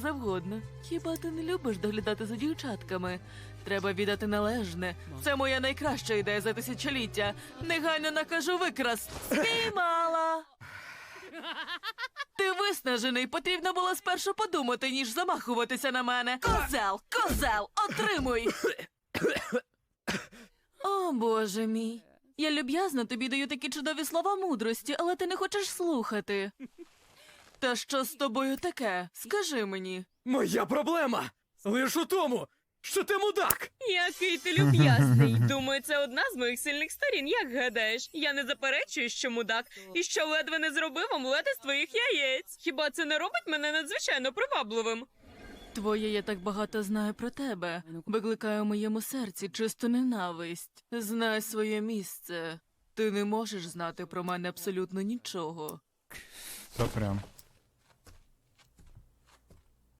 завгодно. Хіба ти не любиш доглядати за дівчатками? Треба віддати належне. Це моя найкраща ідея за тисячоліття. Негайно накажу викрас. Спіймала! Ти виснажений, потрібно було спершу подумати, ніж замахуватися на мене. Козел, козел, отримуй! О, боже мій. Я люб'язно тобі даю такі чудові слова мудрості, але ти не хочеш слухати. Та що з тобою таке? Скажи мені. Моя проблема лиш у тому, що ти мудак. Який ти люб'язний. Думаю, це одна з моїх сильних сторін. Як гадаєш? Я не заперечую, що мудак, і що ледве не зробив омлет із твоїх яєць. Хіба це не робить мене надзвичайно привабливим? Твоє я так багато знаю про тебе. Викликає у моєму серці чисту ненависть. Знай своє місце. Ти не можеш знати про мене абсолютно нічого. Та прям.